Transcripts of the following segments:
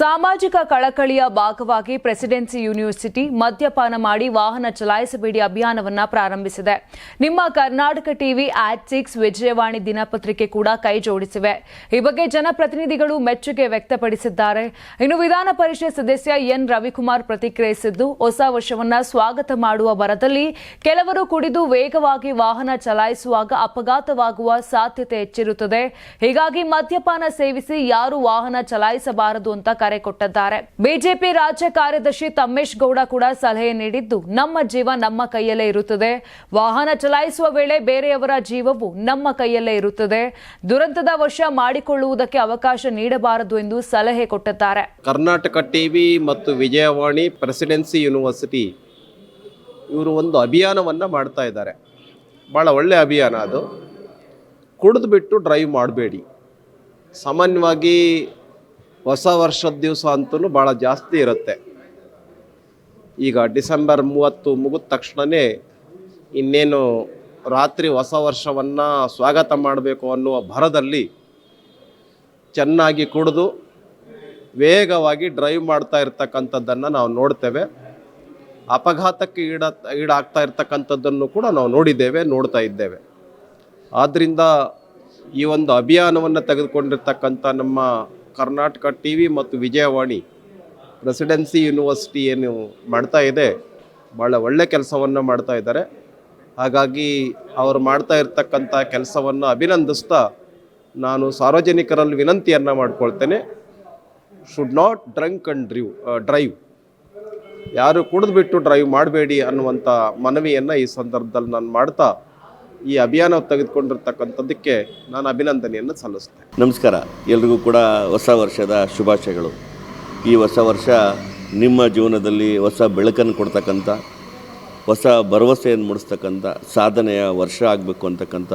ಸಾಮಾಜಿಕ ಕಳಕಳಿಯ ಭಾಗವಾಗಿ presidency university ಮದ್ಯಪಾನ ಮಾಡಿ ವಾಹನ ಚಲಾಯಿಸಬೇಡಿ ಅಭಿಯಾನವನ್ನ ಪ್ರಾರಂಭಿಸಿದೆ. ನಿಮ್ಮ Karnataka TV at six Vijayavani ದಿನಪತ್ರಿಕೆ ಕೂಡ ಕೈ ಜೋಡಿಸಿವೆ. ಈ ಬಗ್ಗೆ ಜನಪ್ರತಿನಿಧಿಗಳು ಮೆಚ್ಚುಗೆ ವ್ಯಕ್ತಪಡಿಸಿದ್ದಾರೆ. ಇನ್ನು ವಿಧಾನ ಪರಿಷತ್ ಸದಸ್ಯ ಎನ್ ರವಿಕುಮಾರ್ ಪ್ರತಿಕ್ರಿಯಿಸಿದ್ದು, ಹೊಸ ವರ್ಷವನ್ನ ಸ್ವಾಗತ ಮಾಡುವ ಬರದಲ್ಲಿ ಕೆಲವರು ಕುಡಿದು ವೇಗವಾಗಿ ವಾಹನ ಚಲಾಯಿಸುವಾಗ ಅಪಘಾತವಾಗುವ ಸಾಧ್ಯತೆ ಹೆಚ್ಚಿರುತ್ತದೆ. ಹೀಗಾಗಿ ಮದ್ಯಪಾನ ಸೇವಿಸಿ ಯಾರು ವಾಹನ ಚಲಾಯಿಸಬಾರದು ಅಂತ ಕರೆ ಕೊಟ್ಟಿದ್ದಾರೆ. ಬಿಜೆಪಿ ರಾಜ್ಯ ಕಾರ್ಯದರ್ಶಿ ತಮ್ಮೇಶ್ ಗೌಡ ಕೂಡ ಸಲಹೆ ನೀಡಿದ್ದು, ನಮ್ಮ ಜೀವ ನಮ್ಮ ಕೈಯಲ್ಲೇ ಇರುತ್ತದೆ. ವಾಹನ ಚಲಾಯಿಸುವ ವೇಳೆ ಬೇರೆಯವರ ಜೀವವು ನಮ್ಮ ಕೈಯಲ್ಲೇ ಇರುತ್ತದೆ. ದುರಂತದ ವಶ ಮಾಡಿಕೊಳ್ಳುವುದಕ್ಕೆ ಅವಕಾಶ ನೀಡಬಾರದು ಎಂದು ಸಲಹೆ ಕೊಟ್ಟಿದ್ದಾರೆ. ಕರ್ನಾಟಕ ಟಿವಿ ಮತ್ತು ವಿಜಯವಾಣಿ ಪ್ರೆಸಿಡೆನ್ಸಿ ಯೂನಿವರ್ಸಿಟಿ ಇವರು ಒಂದು ಅಭಿಯಾನವನ್ನು ಮಾಡ್ತಾ ಇದ್ದಾರೆ. ಭಾಳ ಒಳ್ಳೆಯ ಅಭಿಯಾನ ಅದು. ಕುಡಿದು ಬಿಟ್ಟು ಡ್ರೈವ್ ಮಾಡಬೇಡಿ. ಸಾಮಾನ್ಯವಾಗಿ ಹೊಸ ವರ್ಷದ ದಿವಸ ಅಂತೂ ಭಾಳ ಜಾಸ್ತಿ ಇರುತ್ತೆ. ಈಗ ಡಿಸೆಂಬರ್ ಮೂವತ್ತು ಮುಗಿದ ತಕ್ಷಣವೇ ಇನ್ನೇನು ರಾತ್ರಿ ಹೊಸ ವರ್ಷವನ್ನು ಸ್ವಾಗತ ಮಾಡಬೇಕು ಅನ್ನುವ ಭರದಲ್ಲಿ ಚೆನ್ನಾಗಿ ಕುಡಿದು ವೇಗವಾಗಿ ಡ್ರೈವ್ ಮಾಡ್ತಾ ಇರ್ತಕ್ಕಂಥದ್ದನ್ನು ನಾವು ನೋಡ್ತೇವೆ. ಅಪಘಾತಕ್ಕೆ ಈಡ, ಈಡಾಗ್ತಾ ಇರ್ತಕ್ಕಂಥದ್ದನ್ನು ಕೂಡ ನಾವು ನೋಡಿದ್ದೇವೆ, ನೋಡ್ತಾ ಇದ್ದೇವೆ. ಆದ್ದರಿಂದ ಈ ಒಂದು ಅಭಿಯಾನವನ್ನು ತೆಗೆದುಕೊಂಡಿರ್ತಕ್ಕಂಥ ನಮ್ಮ ಕರ್ನಾಟಕ ಟಿ ವಿ ಮತ್ತು ವಿಜಯವಾಣಿ ಪ್ರೆಸಿಡೆನ್ಸಿ ಯೂನಿವರ್ಸಿಟಿ ಏನು ಮಾಡ್ತಾ ಇದೆ ಭಾಳ ಒಳ್ಳೆ ಕೆಲಸವನ್ನು ಮಾಡ್ತಾ ಇದ್ದಾರೆ. ಹಾಗಾಗಿ ಅವರು ಮಾಡ್ತಾ ಇರ್ತಕ್ಕಂಥ ಕೆಲಸವನ್ನು ಅಭಿನಂದಿಸ್ತಾ ನಾನು ಸಾರ್ವಜನಿಕರಲ್ಲಿ ವಿನಂತಿಯನ್ನು ಮಾಡ್ಕೊಳ್ತೇನೆ. Should not drunk and drive drive ಯಾರು ಕುಡಿದ್ಬಿಟ್ಟು ಡ್ರೈವ್ ಮಾಡಬೇಡಿ ಅನ್ನುವಂಥ ಮನವಿಯನ್ನು ಈ ಸಂದರ್ಭದಲ್ಲಿ ನಾನು ಮಾಡ್ತಾ ಈ ಅಭಿಯಾನ ತೆಗೆದುಕೊಂಡಿರ್ತಕ್ಕಂಥದ್ದಕ್ಕೆ ನಾನು ಅಭಿನಂದನೆಯನ್ನು ಸಲ್ಲಿಸ್ತೇನೆ. ನಮಸ್ಕಾರ. ಎಲ್ರಿಗೂ ಕೂಡ ಹೊಸ ವರ್ಷದ ಶುಭಾಶಯಗಳು. ಈ ಹೊಸ ವರ್ಷ ನಿಮ್ಮ ಜೀವನದಲ್ಲಿ ಹೊಸ ಬೆಳಕನ್ನು ಕೊಡ್ತಕ್ಕಂಥ, ಹೊಸ ಭರವಸೆಯನ್ನು ಮೂಡಿಸ್ತಕ್ಕಂಥ, ಸಾಧನೆಯ ವರ್ಷ ಆಗಬೇಕು ಅಂತಕ್ಕಂಥ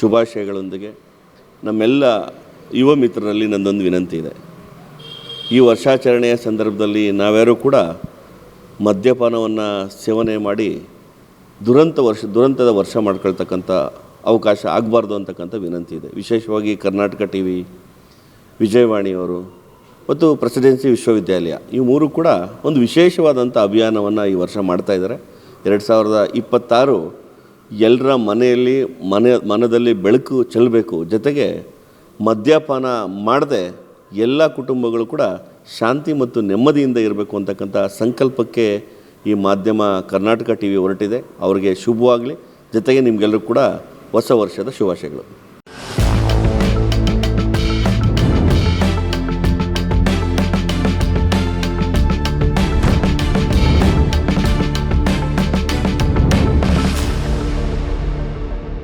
ಶುಭಾಶಯಗಳೊಂದಿಗೆ ನಮ್ಮೆಲ್ಲ ಯುವ ಮಿತ್ರರಲ್ಲಿ ನಂದೊಂದು ವಿನಂತಿ ಇದೆ. ಈ ವರ್ಷಾಚರಣೆಯ ಸಂದರ್ಭದಲ್ಲಿ ನಾವ್ಯಾರೂ ಕೂಡ ಮದ್ಯಪಾನವನ್ನು ಸೇವನೆ ಮಾಡಿ ದುರಂತ ವರ್ಷ, ದುರಂತದ ವರ್ಷ ಮಾಡ್ಕೊಳ್ತಕ್ಕಂಥ ಅವಕಾಶ ಆಗಬಾರ್ದು ಅಂತಕ್ಕಂಥ ವಿನಂತಿ ಇದೆ. ವಿಶೇಷವಾಗಿ ಕರ್ನಾಟಕ ಟಿ ವಿ ವಿಜಯವಾಣಿಯವರು ಮತ್ತು ಪ್ರೆಸಿಡೆನ್ಸಿ ವಿಶ್ವವಿದ್ಯಾಲಯ, ಈ ಮೂರು ಕೂಡ ಒಂದು ವಿಶೇಷವಾದಂಥ ಅಭಿಯಾನವನ್ನು ಈ ವರ್ಷ ಮಾಡ್ತಾ ಇದ್ದಾರೆ. ಎರಡು ಸಾವಿರದ ಇಪ್ಪತ್ತಾರು ಎಲ್ಲರ ಮನೆಯಲ್ಲಿ, ಮನೆ, ಮನದಲ್ಲಿ ಬೆಳಕು ಚೆಲ್ಲಬೇಕು. ಜೊತೆಗೆ ಮದ್ಯಪಾನ ಮಾಡದೆ ಎಲ್ಲ ಕುಟುಂಬಗಳು ಕೂಡ ಶಾಂತಿ ಮತ್ತು ನೆಮ್ಮದಿಯಿಂದ ಇರಬೇಕು ಅಂತಕ್ಕಂಥ ಸಂಕಲ್ಪಕ್ಕೆ ಈ ಮಾಧ್ಯಮ ಕರ್ನಾಟಕ ಟಿ ವಿ ಹೊರಟಿದೆ ಅವರಿಗೆ ಶುಭವಾಗಲಿ. ಜೊತೆಗೆ ನಿಮಗೆಲ್ಲರೂ ಕೂಡ ಹೊಸ ವರ್ಷದ ಶುಭಾಶಯಗಳು.